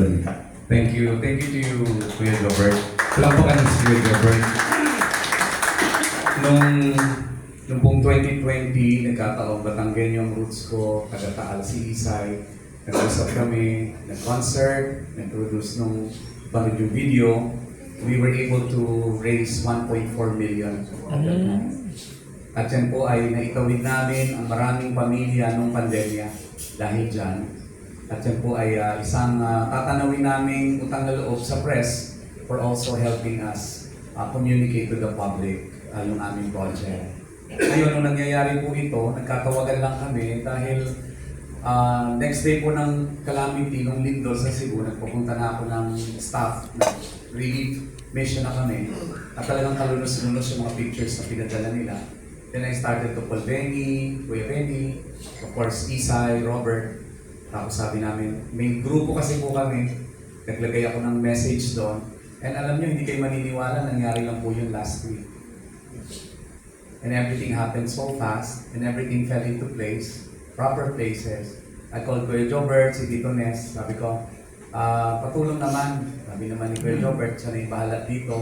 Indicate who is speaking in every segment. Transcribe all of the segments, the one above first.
Speaker 1: balita.
Speaker 2: Thank you. Thank you to you, Kuya Gilbert. Palampakan ng si Kuya Gilbert. Nung, nung pong 2020, nagkataon Batanggen yung roots ko, taga Taal si Isay. Nag-usap kami, nag-concert, nag-produce nung yung video. We were able to raise 1.4 million. At yan po ay naitawid namin ang maraming pamilya nung pandemya dahil dyan. At yan po ay ah, isang ah, tatanawin namin utang na loob sa press for also helping us ah, communicate to the public ah, yung aming project. Ngayon, nung nangyayari po ito, nagkatawagan lang kami dahil ah, next day po ng calamity, nung lindol sa Cebu, nagpupunta na ako ng staff, relief mission na kami. At talagang kalunos-lunos yung mga pictures na pinadala nila. Then I started to call Benny, Kuya Benny, of course Isay, Robert. Tapos sabi namin, may grupo kasi po kami. Naglagay ako ng message doon. And alam nyo, hindi kayo maniniwala, nangyari lang po yun last week. And everything happened so fast, and everything fell into place, proper places. I called Kuya Jobert, si Tito Nes, sabi ko, ah, patulong naman. Sabi naman ni Kuya Jobert, siya na yung bahala dito.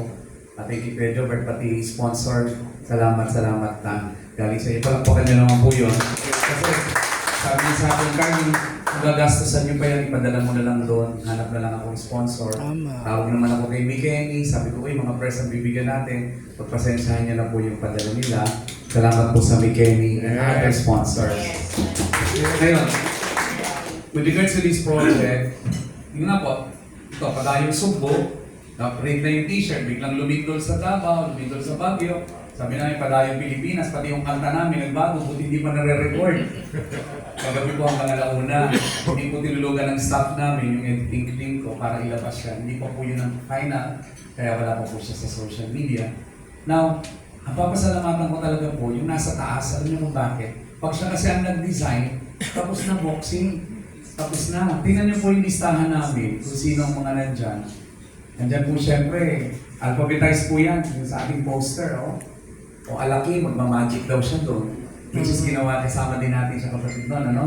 Speaker 2: At thank you Kuya Jobert, pati sponsor. Salamat, salamat na galing sa iyo. Palakpakan niyo naman po yun. Kasi sabi niya sa akin, Carly, kung gagastusan niyo pa yan, ipadala mo na lang doon. Hanap na lang akong sponsor.
Speaker 3: Tama.
Speaker 2: Tawag naman ako kay Mickey Sabi ko, uy, mga press ang bibigyan natin. Pagpasensyahan niya na po yung padala nila. Salamat po sa Mickey and other sponsors. Ngayon, with regards to this project, yun nga po, ito, padayong sugbo, na-print na yung t-shirt, biglang lumindol sa Davao, lumindol sa Baguio. Sabi namin, padayong Pilipinas, pati yung kanta namin, nagbago, buti hindi pa nare-record. Kagabi po hanggang alauna, hindi po tinulugan ng staff namin yung editing team ko para ilabas siya. Hindi pa po yun ang final, kaya wala pa po siya sa social media. Now, ang papasalamatan ko talaga po, yung nasa taas, alam niyo kung bakit? Pag siya kasi ang nag-design, tapos na boxing, tapos na. Tingnan niyo po yung listahan namin kung sino ang mga nandyan. Nandyan po siyempre, alphabetize po yan sa ating poster, oh. O alaki, magmamagic daw siya doon. Which is ginawa, kasama din natin sa kapatid doon, ano?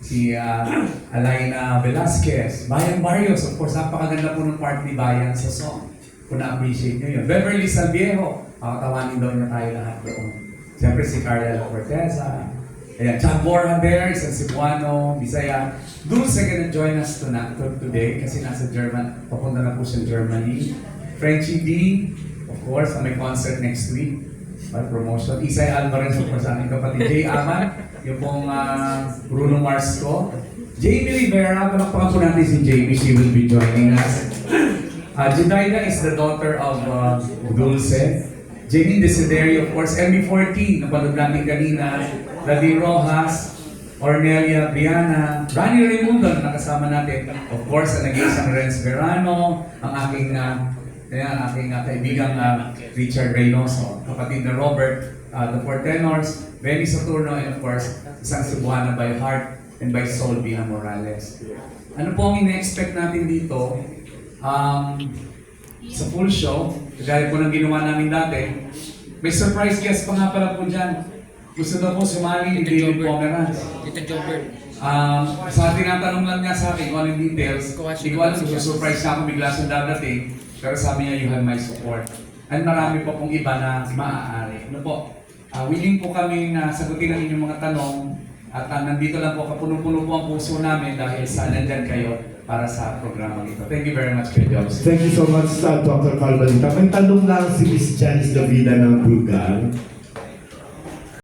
Speaker 2: Si ah, Alaina Velasquez, Bayan Barrios, of course, napakaganda po ng part ni Bayan sa song. Kung na-appreciate nyo yun. Beverly Salviejo, makatawanin daw niya tayo lahat doon. Siyempre si Carla Corteza, Ayan, Chuck Borja there, isang Cebuano, Bisaya. Dulce gonna join us tonight, today kasi nasa German, papunta na po siya Germany. Frenchie D, of course, may concert next week. Para promotion. Isay Alvarez, of course, aming kapatid. Jay Aman, yung pong ah, Bruno Mars ko. Jamie Rivera, palakpakan po natin si Jamie. She will be joining us. Uh, Judaida is the daughter of uh, Dulce. Jenny Desiderio, of course, MB14, napanood natin kanina. Daddy Rojas, Ornelia Briana, Rani Raimundo na nakasama natin. Of course, ang nag-iisang Renz Verano, ang aking uh, ayan, aking uh, kaibigang uh, Richard Reynoso, kapatid na Robert, uh, the Four Tenors, Benny Saturno, and of course, isang Cebuana by heart and by soul, Bia Morales. Ano po ang ina-expect natin dito? Um, sa full show, kagaya po ng ginawa namin dati, may surprise guest pa nga pala po dyan. Gusto daw po sumali ni David Pomeranz.
Speaker 3: Tito Jobert.
Speaker 2: Um, sa tinatanong lang niya sa akin kung anong details,
Speaker 3: Kuha siya
Speaker 2: hindi ko alam
Speaker 3: ng
Speaker 2: kung surprise niya ako bigla siyang dadating, pero sabi niya, you have my support. At marami pa pong iba na maaari. Ano po, ah, willing po kami na sagutin ang inyong mga tanong at ah, nandito lang po, kapuno-puno po ang puso namin dahil sa nandyan kayo para sa programa ito. Thank you very much, Kuya.
Speaker 1: Thank you so much, uh, Dr. Balita. May tanong lang si Miss Janice Davida ng Bulgar.